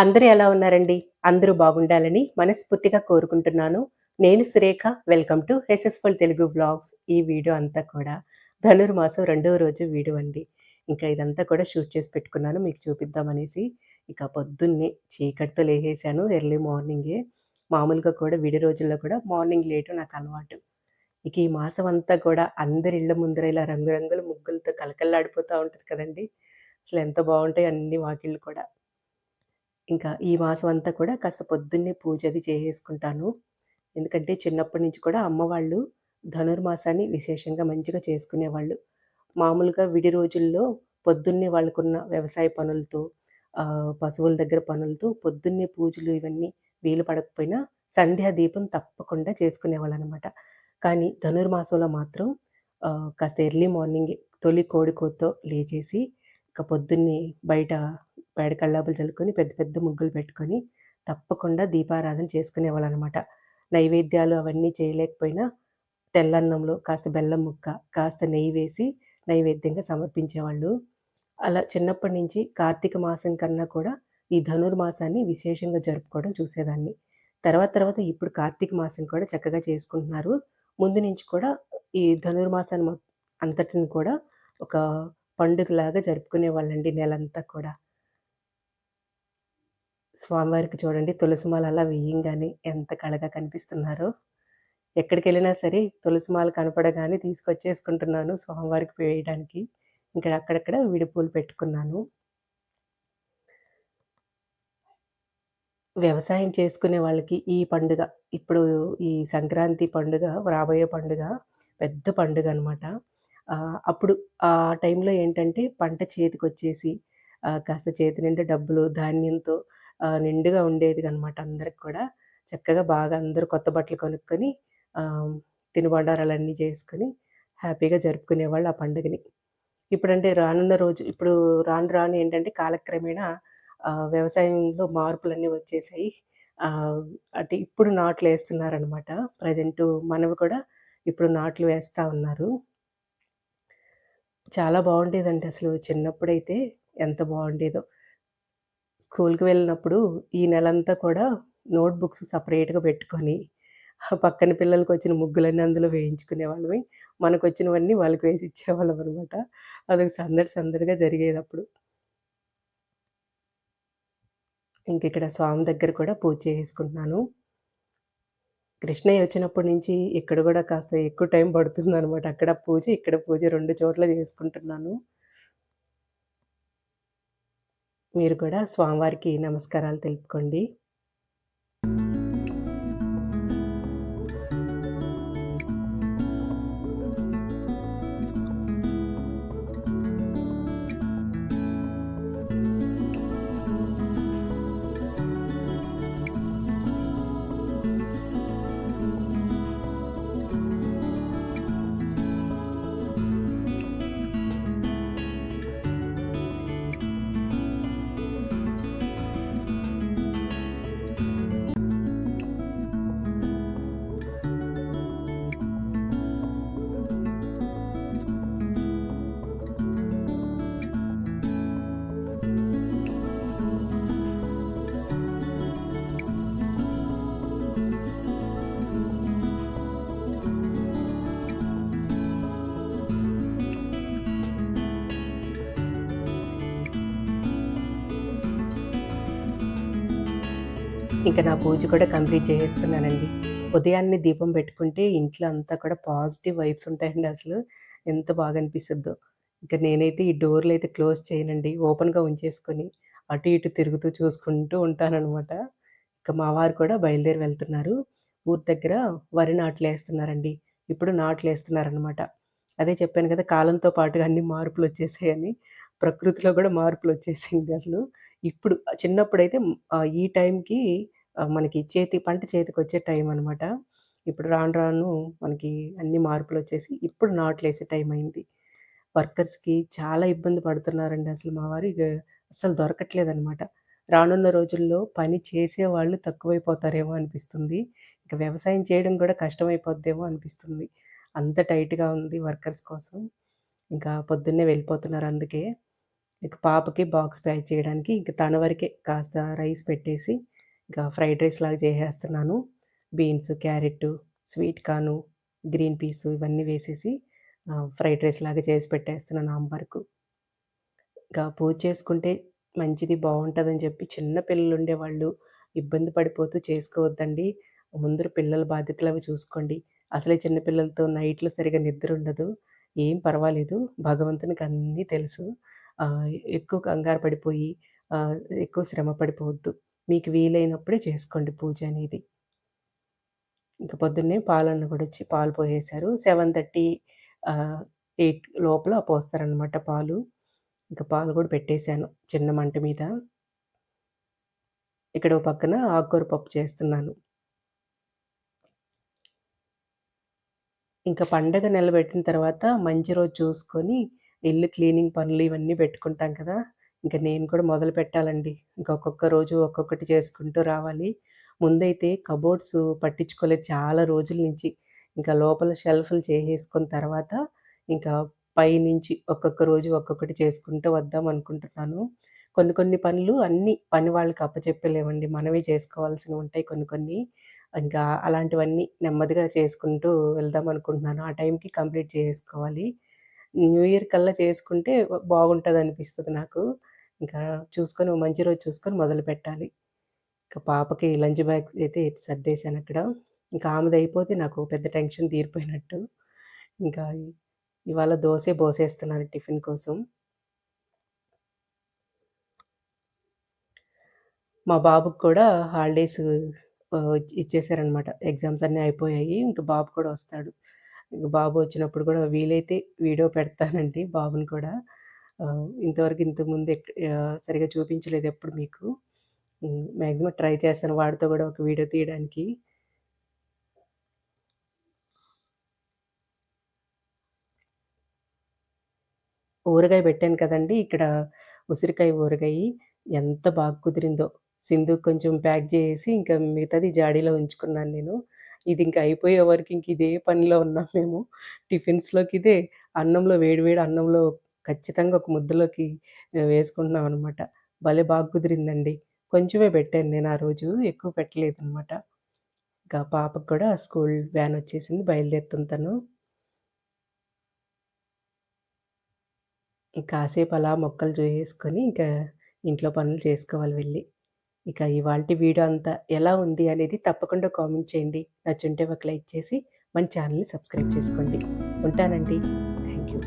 అందరూ ఎలా ఉన్నారండి? అందరూ బాగుండాలని మనస్ఫూర్తిగా కోరుకుంటున్నాను. నేను Surekha. Welcome to successful Telugu blogs ఈ వీడియో అంతా కూడా ధనుర్మాసం రెండవ రోజు వీడియో అండి. ఇంకా ఇదంతా కూడా షూట్ చేసి పెట్టుకున్నాను మీకు చూపిద్దామనేసి. ఇక పొద్దున్నే చీకటితో లేసేసాను ఎర్లీ మార్నింగే. మామూలుగా కూడా విడి రోజుల్లో కూడా మార్నింగ్ లేటు నాకు అలవాటు. ఇక ఈ మాసం అంతా కూడా అందరి ఇళ్ళ ముందర ఇలా రంగురంగుల ముగ్గులతో కలకల్లాడిపోతూ ఉంటుంది కదండీ! అసలు ఎంత బాగుంటాయి అన్ని వాకిళ్ళు కూడా. ఇంకా ఈ మాసం అంతా కూడా కాస్త పొద్దున్నే పూజ అది చేసేసుకుంటాను. ఎందుకంటే చిన్నప్పటి నుంచి కూడా అమ్మవాళ్ళు ధనుర్మాసాన్ని విశేషంగా మంచిగా చేసుకునేవాళ్ళు. మామూలుగా విడి రోజుల్లో పొద్దున్నే వాళ్ళకున్న వ్యవసాయ పనులతో పశువుల దగ్గర పనులతో పొద్దున్నే పూజలు ఇవన్నీ వీలు పడకపోయినా సంధ్యా దీపం తప్పకుండా చేసుకునేవాళ్ళనమాట. కానీ ధనుర్మాసంలో మాత్రం కాస్త ఎర్లీ మార్నింగ్ తొలి కోడికోతో లేచేసి ఇక పొద్దున్నే బయట పేడ కళ్ళాపులు చల్లుకొని పెద్ద పెద్ద ముగ్గులు పెట్టుకొని తప్పకుండా దీపారాధన చేసుకునేవాళ్ళనమాట. నైవేద్యాలు అవన్నీ చేయలేకపోయినా తెల్లన్నంలో కాస్త బెల్లం ముక్క, కాస్త నెయ్యి వేసి నైవేద్యంగా సమర్పించేవాళ్ళు. అలా చిన్నప్పటి నుంచి కార్తీక మాసం కన్నా కూడా ఈ ధనుర్మాసాన్ని విశేషంగా జరుపుకోవడం చూసేదాన్ని. తర్వాత తర్వాత ఇప్పుడు కార్తీక మాసం కూడా చక్కగా చేసుకుంటున్నారు. ముందు నుంచి కూడా ఈ ధనుర్మాసాన్ని అంతటిని కూడా ఒక పండుగలాగా జరుపుకునేవాళ్ళండి నెలంతా కూడా. స్వామివారికి చూడండి తులసిమాల అలా వేయంగానే ఎంత కళగా కనిపిస్తున్నారో. ఎక్కడికెళ్ళినా సరే తులసిమాల కనపడగానే తీసుకొచ్చేసుకుంటున్నాను స్వామివారికి వేయడానికి. ఇంకా అక్కడక్కడ విడిపూలు పెట్టుకున్నాను. వ్యవసాయం చేసుకునే వాళ్ళకి ఈ పండుగ ఇప్పుడు ఈ సంక్రాంతి పండుగ రాబోయే పండుగ పెద్ద పండుగ అనమాట అప్పుడు ఆ టైంలో ఏంటంటే పంట చేతికొచ్చేసి వచ్చేసి కాస్త చేతి నిండా డబ్బులు, ధాన్యంతో నిండుగా ఉండేది అనమాట అందరికి కూడా. చక్కగా బాగా అందరూ కొత్త బట్టలు కొనుక్కొని తినుబండారాలన్నీ చేసుకొని హ్యాపీగా జరుపుకునేవాళ్ళు ఆ పండుగని. ఇప్పుడంటే రానున్న రోజు ఇప్పుడు రాను రాను ఏంటంటే కాలక్రమేణా వ్యవసాయంలో మార్పులన్నీ వచ్చేసాయి. అంటే ఇప్పుడు నాట్లేస్తున్నారనమాట. ప్రెజెంటు మనవి కూడా ఇప్పుడు నాట్లు వేస్తూ ఉన్నారు. చాలా బాగుండేదండి అసలు చిన్నప్పుడైతే ఎంత బాగుండేదో స్కూల్కి వెళ్ళినప్పుడు ఈ నెలంతా కూడా నోట్బుక్స్ సపరేట్గా పెట్టుకొని, పక్కన పిల్లలకొచ్చిన ముగ్గులన్నీ అందులో వేయించుకునేవాళ్ళమి. మనకొచ్చినవన్నీ వాళ్ళకి వేసి ఇచ్చేవాళ్ళం అనమాట అదొక సందడి సందడిగా జరిగేది అప్పుడు ఇంక ఇక్కడ స్వామి దగ్గర కూడా పూజ చేసుకుంటున్నాను కృష్ణయ్య వచ్చినప్పటి నుంచి ఇక్కడ కూడా కాస్త ఎక్కువ టైం పడుతుంది అనమాట అక్కడ పూజ, ఇక్కడ పూజ రెండు చోట్ల చేసుకుంటున్నాను. మీరు కూడా స్వామివారికి నమస్కారాలు తెలుపుకోండి. ఇంకా నా పూజ కూడా కంప్లీట్ చేసేసుకున్నానండి. ఉదయాన్నే దీపం పెట్టుకుంటే ఇంట్లో అంతా కూడా పాజిటివ్ వైబ్స్ ఉంటాయండి అసలు. ఎంత బాగా అనిపిస్తుందో ఇంక నేనైతే ఈ డోర్లు అయితే క్లోజ్ చేయనండి. ఓపెన్‌గా ఉంచేసుకొని అటు ఇటు తిరుగుతూ చూసుకుంటూ ఉంటానన్నమాట ఇంకా మా వారు కూడా బయలుదేరి వెళ్తున్నారు. ఊరి దగ్గర వరి నాట్లేస్తున్నారండి. ఇప్పుడు నాట్లు వేస్తున్నారనమాట అదే చెప్పాను కదా! కాలంతో పాటుగా అన్ని మార్పులు వచ్చేసాయని ప్రకృతిలో కూడా మార్పులు వచ్చేసింది అసలు. ఇప్పుడు చిన్నప్పుడైతే ఈ టైంకి మనకి చేతి పంట చేతికి వచ్చే టైం అనమాట. ఇప్పుడు రాను రాను మనకి అన్ని మార్పులు వచ్చేసి ఇప్పుడు నాట్లేసే టైం అయింది. వర్కర్స్‌కి చాలా ఇబ్బంది పడుతున్నారండి అసలు మా వారు. ఇక అస్సలు దొరకట్లేదనమాట. రానున్న రోజుల్లో పని చేసేవాళ్ళు తక్కువైపోతారేమో అనిపిస్తుంది. ఇంకా వ్యవసాయం చేయడం కూడా కష్టమైపోద్దేమో అనిపిస్తుంది. అంత టైట్‌గా ఉంది వర్కర్స్ కోసం. ఇంకా పొద్దున్నే వెళ్ళిపోతున్నారు అందుకే. ఇక పాపకి బాక్స్ ప్యాక్ చేయడానికి ఇంక తన వరకే కాస్త రైస్ పెట్టేసి ఇంకా ఫ్రైడ్ రైస్ లాగా చేసేస్తున్నాను. Beans carrot sweet corn green peas ఇవన్నీ వేసేసి ఫ్రైడ్ రైస్ లాగా చేసి పెట్టేస్తున్నాను ఆంబర్కు. ఇంకా పూజ చేసుకుంటే మంచిది బాగుంటుందని చెప్పి చిన్న పిల్లలు ఉండేవాళ్ళు ఇబ్బంది పడిపోతూ చేసుకోవద్దండి. ముందర పిల్లల బాధ్యతలు అవి చూసుకోండి. అసలే చిన్న పిల్లలతో నైట్లో సరిగా నిద్ర ఉండదు. ఏం పర్వాలేదు. భగవంతునికి అన్నీ తెలుసు. ఎక్కువ కంగారు పడిపోయి ఎక్కువ శ్రమ పడిపోవద్దు. మీకు వీలైనప్పుడే చేసుకోండి పూజ అనేది. ఇంక పొద్దున్నే పాలన్న కూడా వచ్చి పాలు పోసేశారు సెవెన్ థర్టీ ఎయిట్ లోపల పోస్తారనమాట పాలు. ఇంకా పాలు కూడా పెట్టేశాను చిన్న మంట మీద. ఇక్కడ పక్కన ఆకుకూర పప్పు చేస్తున్నాను. ఇంకా పండగ నిలబెట్టిన తర్వాత మంచి రోజు చూసుకొని ఇల్లు క్లీనింగ్ పనులు ఇవన్నీ పెట్టుకుంటాం కదా! ఇంకా నేను కూడా మొదలు పెట్టాలండి. ఇంకా ఒక్కొక్క రోజు ఒక్కొక్కటి చేసుకుంటూ రావాలి. ముందైతే కబోర్డ్స్ పట్టించుకోలేదు చాలా రోజుల నుంచి. ఇంకా లోపల షెల్ఫ్లు చేసేసుకున్న తర్వాత ఇంకా పైనుంచి ఒక్కొక్క రోజు ఒక్కొక్కటి చేసుకుంటూ వద్దాం అనుకుంటున్నాను. కొన్ని కొన్ని పనులు అన్నీ పని వాళ్ళకి అప్పచెప్పలేమండి మనమే చేసుకోవాల్సినవి ఉంటాయి కొన్ని కొన్ని. ఇంకా అలాంటివన్నీ నెమ్మదిగా చేసుకుంటూ వెళ్దాం అనుకుంటున్నాను. ఆ టైంకి కంప్లీట్ చేసుకోవాలి. న్యూ ఇయర్ కల్లా చేసుకుంటే బాగుంటుంది అనిపిస్తుంది నాకు. ఇంకా చూసుకొని మంచి రోజు చూసుకొని మొదలు పెట్టాలి. ఇంకా పాపకి లంచ్ బ్యాగ్ అయితే సర్దేశాను అక్కడ. ఇంకా ఆమెది అయిపోతే నాకు పెద్ద టెన్షన్ తీరిపోయినట్టు. ఇంకా ఇవాళ దోశ పోసేస్తున్నాను టిఫిన్ కోసం. మా బాబుకు కూడా హాలిడేస్ ఇచ్చేసారనమాట ఎగ్జామ్స్ అన్నీ అయిపోయాయి. ఇంకా బాబు కూడా వస్తాడు. బాబు వచ్చినప్పుడు కూడా వీలైతే వీడియో పెడతానండి బాబుని కూడా. ఇంతవరకు ఇంతకుముందు సరిగా చూపించలేదు ఎప్పుడు మీకు. మ్యాక్సిమం ట్రై చేస్తాను వాడితో కూడా ఒక వీడియో తీయడానికి. ఊరగాయ పెట్టాను కదండి ఇక్కడ ఉసిరికాయ ఊరగాయ. ఎంత బాగా కుదిరిందో. సింధు కొంచెం ప్యాక్ చేసి ఇంకా మిగతాది జాడీలో ఉంచుకున్నాను నేను. ఇది ఇంకా అయిపోయే వరకు ఇంక ఇదే పనిలో ఉన్నాం మేము. టిఫిన్స్లోకి ఇదే అన్నంలో వేడివేడి అన్నంలో ఖచ్చితంగా ఒక ముద్దలోకి వేసుకుంటున్నాం అనమాట భలే బాగా కుదిరిందండి. కొంచెమే పెట్టాను నేను ఆ రోజు ఎక్కువ పెట్టలేదు అనమాట ఇంకా పాపకు కూడా స్కూల్ వ్యాన్ వచ్చేసింది బయలుదేరుతుంటాను కాసేపు అలా మొక్కలు చూసేసుకొని ఇంకా ఇంట్లో పనులు చేసుకోవాలి వెళ్ళి. ఇక ఇవాళ వీడియో అంతా ఎలా ఉంది అనేది తప్పకుండా కామెంట్ చేయండి. నచ్చుంటే ఒక లైక్ చేసి మన ఛానల్ని సబ్స్క్రైబ్ చేసుకోండి. ఉంటానండి. Thank you